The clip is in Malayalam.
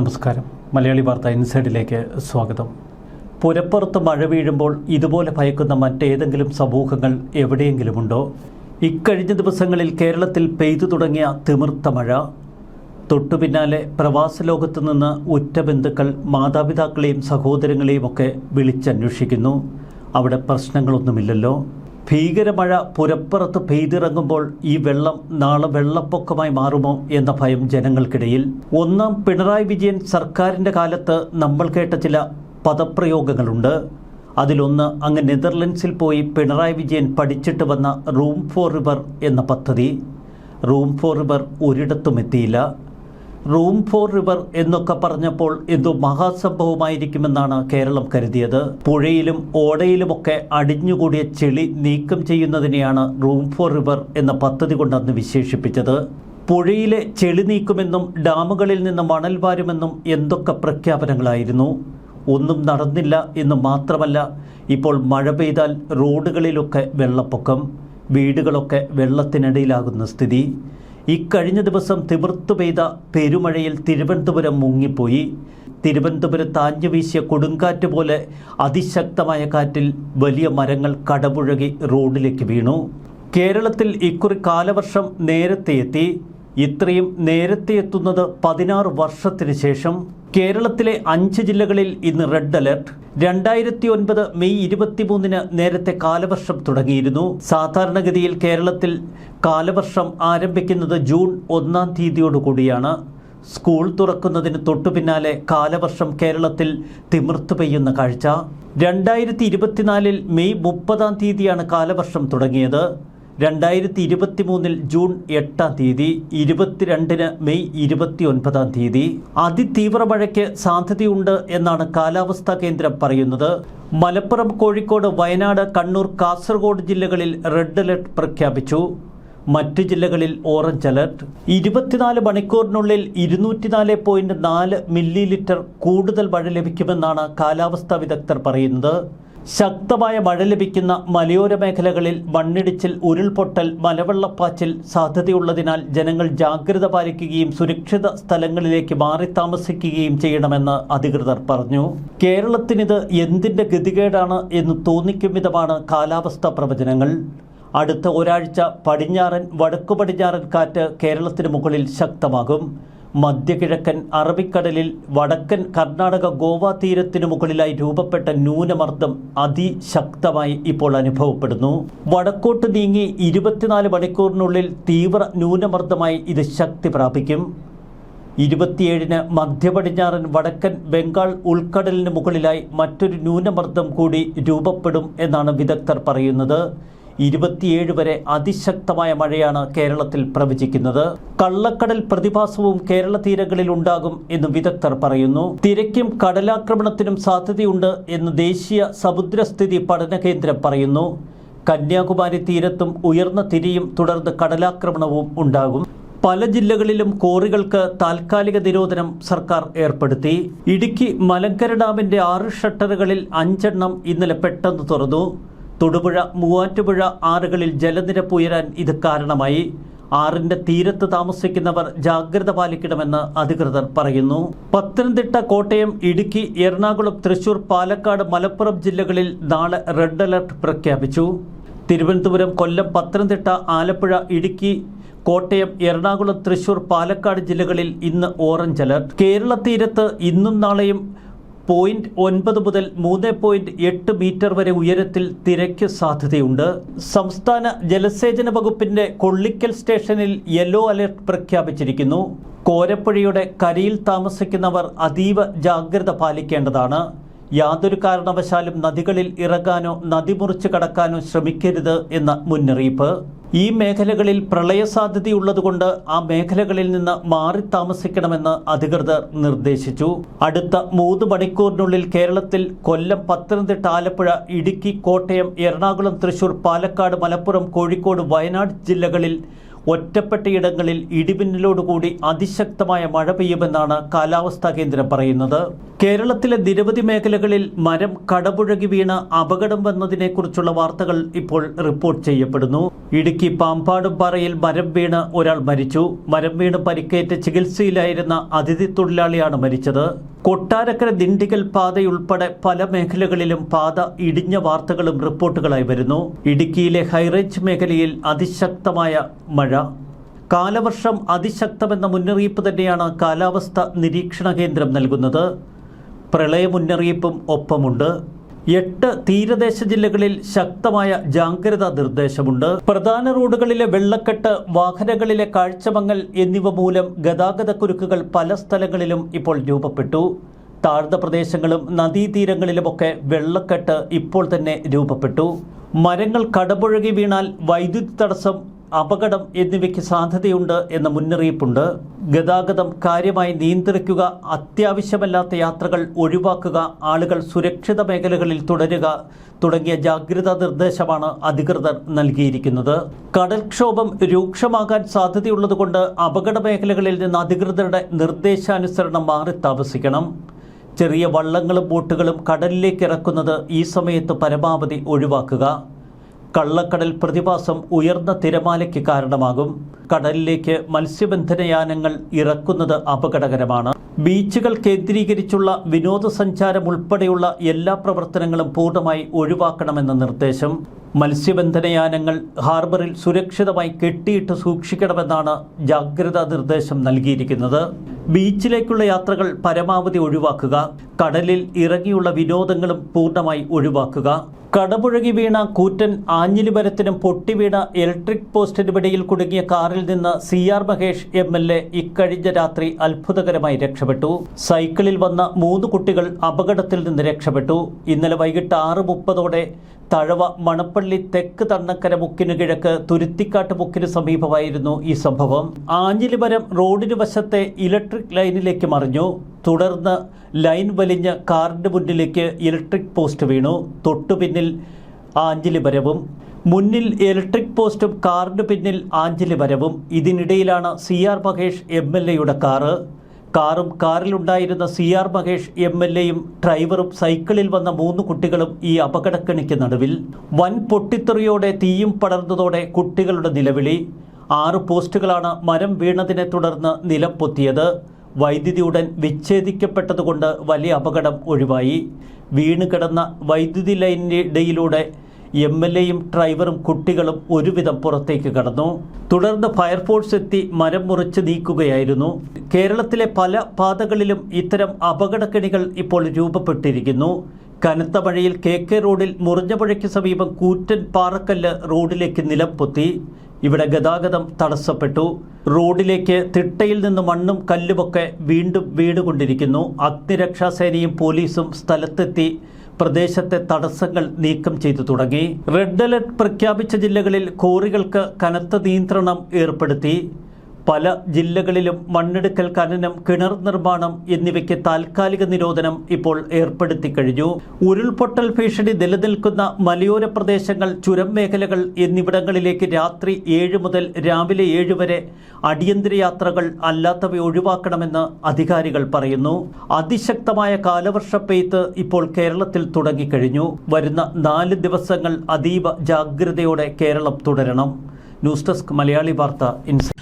നമസ്കാരം. മലയാളി വാർത്ത ഇൻസൈഡിലേക്ക് സ്വാഗതം. പുരപ്പുറത്ത് മഴ വീഴുമ്പോൾ ഇതുപോലെ ഭയക്കുന്ന മറ്റേതെങ്കിലും സമൂഹങ്ങൾ എവിടെയെങ്കിലുമുണ്ടോ? ഇക്കഴിഞ്ഞ ദിവസങ്ങളിൽ കേരളത്തിൽ പെയ്തു തുടങ്ങിയ തിമിർത്ത മഴ. തൊട്ടുപിന്നാലെ പ്രവാസ ലോകത്തു നിന്ന് ഉറ്റ ബന്ധുക്കൾ മാതാപിതാക്കളെയും സഹോദരങ്ങളെയും ഒക്കെ വിളിച്ചന്വേഷിക്കുന്നു. അവിടെ പ്രശ്നങ്ങളൊന്നുമില്ലല്ലോ. ഭീകരമഴ പുരപ്പുറത്ത് പെയ്തിറങ്ങുമ്പോൾ ഈ വെള്ളം നാളെ വെള്ളപ്പൊക്കമായി മാറുമോ എന്ന ഭയം ജനങ്ങൾക്കിടയിൽ. ഒന്നാം പിണറായി വിജയൻ സർക്കാരിന്റെ കാലത്ത് നമ്മൾ കേട്ട ചില പദപ്രയോഗങ്ങളുണ്ട്. അതിലൊന്ന് അങ്ങ് നെതർലൻഡ്സിൽ പോയി പിണറായി വിജയൻ പഠിച്ചിട്ട് വന്ന റൂം ഫോർ റിവർ എന്ന പദ്ധതി. റൂം ഫോർ റിവർ ഒരിടത്തും എത്തിയില്ല. റൂം ഫോർ റിവർ എന്നൊക്കെ പറഞ്ഞപ്പോൾ എന്തോ മഹാസംഭവമായിരിക്കുമെന്നാണ് കേരളം കരുതിയത്. പുഴയിലും ഓടയിലുമൊക്കെ അടിഞ്ഞുകൂടിയ ചെളി നീക്കം ചെയ്യുന്നതിനെയാണ് റൂം ഫോർ റിവർ എന്ന പദ്ധതി കൊണ്ട് അന്ന് വിശേഷിപ്പിച്ചത്. പുഴയിലെ ചെളി നീക്കുമെന്നും ഡാമുകളിൽ നിന്ന് മണൽ വാരുമെന്നും എന്തൊക്കെ പ്രഖ്യാപനങ്ങളായിരുന്നു. ഒന്നും നടന്നില്ല എന്ന് മാത്രമല്ല ഇപ്പോൾ മഴ പെയ്താൽ റോഡുകളിലൊക്കെ വെള്ളപ്പൊക്കം വീടുകളൊക്കെ വെള്ളത്തിനടിയിലാകുന്ന സ്ഥിതി. ഇക്കഴിഞ്ഞ ദിവസം തിമിർത്തു പെയ്ത പെരുമഴയിൽ തിരുവനന്തപുരം മുങ്ങിപ്പോയി. തിരുവനന്തപുരത്ത് ആഞ്ഞു വീശിയ കൊടുങ്കാറ്റ് പോലെ അതിശക്തമായ കാറ്റിൽ വലിയ മരങ്ങൾ കടപുഴകി റോഡിലേക്ക് വീണു. കേരളത്തിൽ ഇക്കുറി കാലവർഷം നേരത്തെ എത്തി ഇത്രയും നേരത്തെ എത്തുന്നത് പതിനാറ് വർഷത്തിന് ശേഷം കേരളത്തിലെ അഞ്ച് ജില്ലകളിൽ ഇന്ന് റെഡ് അലർട്ട്. രണ്ടായിരത്തി ഒൻപത് മെയ് ഇരുപത്തിമൂന്നിന് നേരത്തെ കാലവർഷം തുടങ്ങിയിരുന്നു. സാധാരണഗതിയിൽ കേരളത്തിൽ കാലവർഷം ആരംഭിക്കുന്നത് ജൂൺ ഒന്നാം തീയതിയോടുകൂടിയാണ് സ്കൂൾ തുറക്കുന്നതിന് തൊട്ടു പിന്നാലെ കാലവർഷം കേരളത്തിൽ തിമിർത്തു പെയ്യുന്ന കാഴ്ച. രണ്ടായിരത്തി ഇരുപത്തിനാലിൽ മെയ് മുപ്പതാം തീയതിയാണ് കാലവർഷം തുടങ്ങിയത്. രണ്ടായിരത്തി ഇരുപത്തി മൂന്നിൽ ജൂൺ എട്ടാം തീയതി ഇരുപത്തിരണ്ടിന് മെയ് ഇരുപത്തി ഒൻപതാം തീയതി അതിതീവ്ര മഴയ്ക്ക് സാധ്യതയുണ്ട് എന്നാണ് കാലാവസ്ഥാ കേന്ദ്രം പറയുന്നത്. മലപ്പുറം കോഴിക്കോട് വയനാട് കണ്ണൂർ കാസർഗോഡ് ജില്ലകളിൽ റെഡ് അലർട്ട് പ്രഖ്യാപിച്ചു. മറ്റ് ജില്ലകളിൽ ഓറഞ്ച് അലർട്ട്. ഇരുപത്തിനാല് മണിക്കൂറിനുള്ളിൽ ഇരുന്നൂറ്റിനാല് പോയിന്റ് നാല് മില്ലി ലിറ്റർ കൂടുതൽ മഴ ലഭിക്കുമെന്നാണ് കാലാവസ്ഥാ വിദഗ്ധർ പറയുന്നത്. ശക്തമായ മഴ ലഭിക്കുന്ന മലയോര മേഖലകളിൽ മണ്ണിടിച്ചിൽ ഉരുൾപൊട്ടൽ മലവെള്ളപ്പാച്ചിൽ സാധ്യതയുള്ളതിനാൽ ജനങ്ങൾ ജാഗ്രത പാലിക്കുകയും സുരക്ഷിത സ്ഥലങ്ങളിലേക്ക് മാറി താമസിക്കുകയും ചെയ്യണമെന്ന് അധികൃതർ പറഞ്ഞു. കേരളത്തിനിത് എന്തിന്റെ ഗതികേടാണ് എന്ന് തോന്നിക്കും വിധമാണ് കാലാവസ്ഥാ പ്രവചനങ്ങൾ. അടുത്ത ഒരാഴ്ച പടിഞ്ഞാറൻ വടക്കു പടിഞ്ഞാറൻ കാറ്റ് കേരളത്തിന് മുകളിൽ ശക്തമാകും. മധ്യകിഴക്കൻ അറബിക്കടലിൽ വടക്കൻ കർണാടക ഗോവ തീരത്തിനു മുകളിലായി രൂപപ്പെട്ട ന്യൂനമർദ്ദം അതിശക്തമായി ഇപ്പോൾ അനുഭവപ്പെടുന്നു. വടക്കോട്ട് നീങ്ങി ഇരുപത്തിനാല് മണിക്കൂറിനുള്ളിൽ തീവ്ര ന്യൂനമർദ്ദമായി ഇത് ശക്തി പ്രാപിക്കും. ഇരുപത്തിയേഴിന് മധ്യപടിഞ്ഞാറൻ വടക്കൻ ബംഗാൾ ഉൾക്കടലിന് മുകളിലായി മറ്റൊരു ന്യൂനമർദ്ദം കൂടി രൂപപ്പെടും എന്നാണ് വിദഗ്ധർ പറയുന്നത്. ഇരുപത്തിയേഴ് വരെ അതിശക്തമായ മഴയാണ് കേരളത്തിൽ പ്രവചിക്കുന്നത്. കള്ളക്കടൽ പ്രതിഭാസവും കേരള തീരങ്ങളിൽ ഉണ്ടാകും എന്ന് വിദഗ്ധർ പറയുന്നു. തിരക്കും കടലാക്രമണത്തിനും സാധ്യതയുണ്ട് എന്ന് ദേശീയ സമുദ്രസ്ഥിതി പഠന കേന്ദ്രം പറയുന്നു. കന്യാകുമാരി തീരത്തും ഉയർന്ന തിരിയും തുടർന്ന് കടലാക്രമണവും ഉണ്ടാകും. പല ജില്ലകളിലും കോറികൾക്ക് താൽക്കാലിക നിരോധനം സർക്കാർ ഏർപ്പെടുത്തി. ഇടുക്കി മലങ്കര ഡാമിന്റെ ആറ് ഷട്ടറുകളിൽ അഞ്ചെണ്ണം ഇന്നലെ പെട്ടെന്ന് തുറന്നു. തൊടുപുഴ മൂവാറ്റുപുഴ ആറുകളിൽ ജലനിരപ്പ് ഉയരാൻ ഇത് കാരണമായി. ആറിന്റെ തീരത്ത് താമസിക്കുന്നവർ ജാഗ്രത പാലിക്കണമെന്ന് അധികൃതർ പറയുന്നു. പത്തനംതിട്ട കോട്ടയം ഇടുക്കി എറണാകുളം തൃശൂർ പാലക്കാട് മലപ്പുറം ജില്ലകളിൽ നാളെ റെഡ് അലർട്ട് പ്രഖ്യാപിച്ചു. തിരുവനന്തപുരം കൊല്ലം പത്തനംതിട്ട ആലപ്പുഴ ഇടുക്കി കോട്ടയം എറണാകുളം തൃശൂർ പാലക്കാട് ജില്ലകളിൽ ഇന്ന് ഓറഞ്ച് അലർട്ട്. കേരള തീരത്ത് ഇന്നും നാളെയും പോയിന്റ് ഒൻപത് മുതൽ മൂന്ന് പോയിന്റ് എട്ട് മീറ്റർ വരെ ഉയരത്തിൽ തിരക്ക് സാധ്യതയുണ്ട്. സംസ്ഥാന ജലസേചന വകുപ്പിന്റെ കൊള്ളിക്കൽ സ്റ്റേഷനിൽ യെല്ലോ അലർട്ട് പ്രഖ്യാപിച്ചിരിക്കുന്നു. കോരപ്പുഴയുടെ കരയിൽ താമസിക്കുന്നവർ അതീവ ജാഗ്രത പാലിക്കേണ്ടതാണ്. യാതൊരു കാരണവശാലും നദികളിൽ ഇറങ്ങാനോ നദി മുറിച്ച് കടക്കാനോ ശ്രമിക്കരുത് എന്ന മുന്നറിയിപ്പ്. ഈ മേഖലകളിൽ പ്രളയ സാധ്യതയുള്ളതുകൊണ്ട് ആ മേഖലകളിൽ നിന്ന് മാറി താമസിക്കണമെന്ന് അധികൃതർ നിർദ്ദേശിച്ചു. അടുത്ത മൂന്ന് മണിക്കൂറിനുള്ളിൽ കേരളത്തിൽ കൊല്ലം പത്തനംതിട്ട ആലപ്പുഴ ഇടുക്കി കോട്ടയം എറണാകുളം തൃശൂർ പാലക്കാട് മലപ്പുറം കോഴിക്കോട് വയനാട് ജില്ലകളിൽ ഒറ്റപ്പെട്ടയിടങ്ങളിൽ ഇടിമിന്നലോടുകൂടി അതിശക്തമായ മഴ പെയ്യുമെന്നാണ് കാലാവസ്ഥാ കേന്ദ്രം പറയുന്നത്. കേരളത്തിലെ നിരവധി മേഖലകളിൽ മരം കടപുഴകി വീണ് അപകടം വന്നതിനെക്കുറിച്ചുള്ള വാർത്തകൾ ഇപ്പോൾ റിപ്പോർട്ട് ചെയ്യപ്പെടുന്നു. ഇടുക്കി പാമ്പാടും പാറയിൽ മരം വീണ് ഒരാൾ മരിച്ചു. മരം വീണ് പരിക്കേറ്റ് ചികിത്സയിലായിരുന്ന അതിഥി തൊഴിലാളിയാണ് മരിച്ചത്. കൊട്ടാരക്കര ദിണ്ടികൽ പാതയുൾപ്പെടെ പല മേഖലകളിലും പാത ഇടിഞ്ഞ വാർത്തകളും റിപ്പോർട്ടുകളായി വരുന്നു. ഇടുക്കിയിലെ ഹൈറേഞ്ച് മേഖലയിൽ അതിശക്തമായ മഴ കാലവർഷം അതിശക്തമെന്ന മുന്നറിയിപ്പ് തന്നെയാണ് കാലാവസ്ഥ നിരീക്ഷണ കേന്ദ്രം നൽകുന്നത്. പ്രളയ മുന്നറിയിപ്പും ഒപ്പമുണ്ട്. എട്ട് തീരദേശ ജില്ലകളിൽ ശക്തമായ ജാഗ്രതാ നിർദ്ദേശമുണ്ട്. പ്രധാന റോഡുകളിലെ വെള്ളക്കെട്ട് വാഹനങ്ങളിലെ കാഴ്ചമങ്ങൽ എന്നിവ മൂലം ഗതാഗതക്കുരുക്കുകൾ പല സ്ഥലങ്ങളിലും ഇപ്പോൾ രൂപപ്പെട്ടു. താഴ്ന്ന പ്രദേശങ്ങളും നദീതീരങ്ങളിലുമൊക്കെ വെള്ളക്കെട്ട് ഇപ്പോൾ തന്നെ രൂപപ്പെട്ടു. മരങ്ങൾ കടപുഴകി വീണാൽ വൈദ്യുതി തടസ്സം അപകടം എന്നിവയ്ക്ക് സാധ്യതയുണ്ട് എന്ന മുന്നറിയിപ്പുണ്ട്. ഗതാഗതം കാര്യമായി നിയന്ത്രിക്കുക അത്യാവശ്യമല്ലാത്ത യാത്രകൾ ഒഴിവാക്കുക ആളുകൾ സുരക്ഷിത മേഖലകളിൽ തുടരുക തുടങ്ങിയ ജാഗ്രതാ നിർദ്ദേശമാണ് അധികൃതർ നൽകിയിരിക്കുന്നത്. കടൽക്ഷോഭം രൂക്ഷമാകാൻ സാധ്യതയുള്ളതുകൊണ്ട് അപകട മേഖലകളിൽ നിന്ന് അധികൃതരുടെ നിർദ്ദേശാനുസരണം മാറി താമസിക്കണം. ചെറിയ വള്ളങ്ങളും ബോട്ടുകളും കടലിലേക്ക് ഇറക്കുന്നത് ഈ സമയത്ത് പരമാവധി ഒഴിവാക്കുക. കള്ളക്കടൽ പ്രതിഭാസം ഉയർന്ന തിരമാലയ്ക്ക് കാരണമാകും. കടലിലേക്ക് മത്സ്യബന്ധനയാനങ്ങൾ ഇറക്കുന്നത് അപകടകരമാണ്. ബീച്ചുകൾ കേന്ദ്രീകരിച്ചുള്ള വിനോദസഞ്ചാരം ഉൾപ്പെടെയുള്ള എല്ലാ പ്രവർത്തനങ്ങളും പൂർണമായി ഒഴിവാക്കണമെന്ന നിർദ്ദേശം. മത്സ്യബന്ധനയാനങ്ങൾ ഹാർബറിൽ സുരക്ഷിതമായി കെട്ടിയിട്ട് സൂക്ഷിക്കണമെന്നാണ് ജാഗ്രതാ നിർദ്ദേശം നൽകിയിരിക്കുന്നത്. ബീച്ചിലേക്കുള്ള യാത്രകൾ പരമാവധി ഒഴിവാക്കുക. കടലിൽ ഇറങ്ങിയുള്ള വിനോദങ്ങളും പൂർണമായി ഒഴിവാക്കുക. കടപുഴകി വീണ കൂറ്റൻ ആഞ്ഞിലിമരത്തിനും പൊട്ടിവീണ ഇലക്ട്രിക് പോസ്റ്റിനുമിടയിൽ കുടുങ്ങിയ കാറിൽ നിന്ന് C R Mahesh M L A ഇക്കഴിഞ്ഞ രാത്രി അത്ഭുതകരമായി രക്ഷപ്പെട്ടു. സൈക്കിളിൽ വന്ന മൂന്ന് കുട്ടികൾ അപകടത്തിൽ നിന്ന് രക്ഷപ്പെട്ടു. ഇന്നലെ വൈകിട്ട് ആറ് മുപ്പതോടെ തഴവ മണപ്പള്ളി തെക്ക് തണ്ണക്കര മുക്കിന് കിഴക്ക് തുരുത്തിക്കാട്ട് മുക്കിന് സമീപമായിരുന്നു ഈ സംഭവം. ആഞ്ഞിലിമരം റോഡിന് വശത്തെ ഇലക്ട്രിക് ലൈനിലേക്ക് മറിഞ്ഞു. തുടർന്ന് ലൈൻ വലിഞ്ഞ് കാറിന്റെ മുന്നിലേക്ക് ഇലക്ട്രിക് പോസ്റ്റ് വീണു. തൊട്ടുപിന്നിൽ ആഞ്ഞിലിമരവും മുന്നിൽ ഇലക്ട്രിക് പോസ്റ്റും കാറിന് പിന്നിൽ ആഞ്ഞിലിമരവും. ഇതിനിടയിലാണ് C R Mahesh M L എയുടെ കാറ്. കാറും കാറിലുണ്ടായിരുന്ന C R Mahesh M L എയും ഡ്രൈവറും സൈക്കിളിൽ വന്ന മൂന്ന് കുട്ടികളും ഈ അപകടക്കണിക്ക് നടുവിൽ. വൻ പൊട്ടിത്തെറിയോടെ തീയും പടർന്നതോടെ കുട്ടികളുടെ നിലവിളി. ആറ് പോസ്റ്റുകളാണ് മരം വീണതിനെ തുടർന്ന് നിലം പൊത്തിയത്. വൈദ്യുതി ഉടൻ വിച്ഛേദിക്കപ്പെട്ടതുകൊണ്ട് വലിയ അപകടം ഒഴിവായി. വീണ് കിടന്ന വൈദ്യുതി ലൈനിനിടയിലൂടെ എം എൽ എയും ഡ്രൈവറും കുട്ടികളും ഒരുവിധം പുറത്തേക്ക് കടന്നു. തുടർന്ന് ഫയർഫോഴ്സ് എത്തി മരം മുറിച്ച് നീക്കുകയായിരുന്നു. കേരളത്തിലെ പല പാതകളിലും ഇത്തരം അപകടക്കെണികൾ ഇപ്പോൾ രൂപപ്പെട്ടിരിക്കുന്നു. കനത്ത മഴയിൽ കെ കെ റോഡിൽ മുറിഞ്ഞപുഴയ്ക്ക് സമീപം കൂറ്റൻ പാറക്കല്ല് റോഡിലേക്ക് നിലം പൊത്തി ഇവിടെ ഗതാഗതം തടസ്സപ്പെട്ടു. റോഡിലേക്ക് തിട്ടയിൽ നിന്ന് മണ്ണും കല്ലുമൊക്കെ വീണ്ടും വീടുകൊണ്ടിരിക്കുന്നു അഗ്നിരക്ഷാസേനയും പോലീസും സ്ഥലത്തെത്തി പ്രദേശത്തെ തടസ്സങ്ങൾ നീക്കം ചെയ്തു തുടങ്ങി. റെഡ് അലർട്ട് പ്രഖ്യാപിച്ച ജില്ലകളിൽ കോറികൾക്ക് കനത്ത നിയന്ത്രണം ഏർപ്പെടുത്തി. പല ജില്ലകളിലും മണ്ണെടുക്കൽ ഖനനം കിണർ നിർമ്മാണം എന്നിവയ്ക്ക് താൽക്കാലിക നിരോധനം ഇപ്പോൾ ഏർപ്പെടുത്തി കഴിഞ്ഞു. ഉരുൾപൊട്ടൽ ഭീഷണി നിലനിൽക്കുന്ന മലയോര പ്രദേശങ്ങൾ ചുരം മേഖലകൾ എന്നിവിടങ്ങളിലേക്ക് രാത്രി ഏഴ് മുതൽ രാവിലെ ഏഴ് വരെ അടിയന്തര യാത്രകൾ അല്ലാത്തവ ഒഴിവാക്കണമെന്ന് അധികാരികൾ പറയുന്നു. അതിശക്തമായ കാലവർഷ പെയ്ത്ത് ഇപ്പോൾ കേരളത്തിൽ തുടങ്ങിക്കഴിഞ്ഞു. വരുന്ന നാല് ദിവസങ്ങൾ അതീവ ജാഗ്രതയോടെ കേരളം തുടരണം. ന്യൂസ് ഡെസ്ക് മലയാളി വാർത്ത ഇൻസൈറ്റ്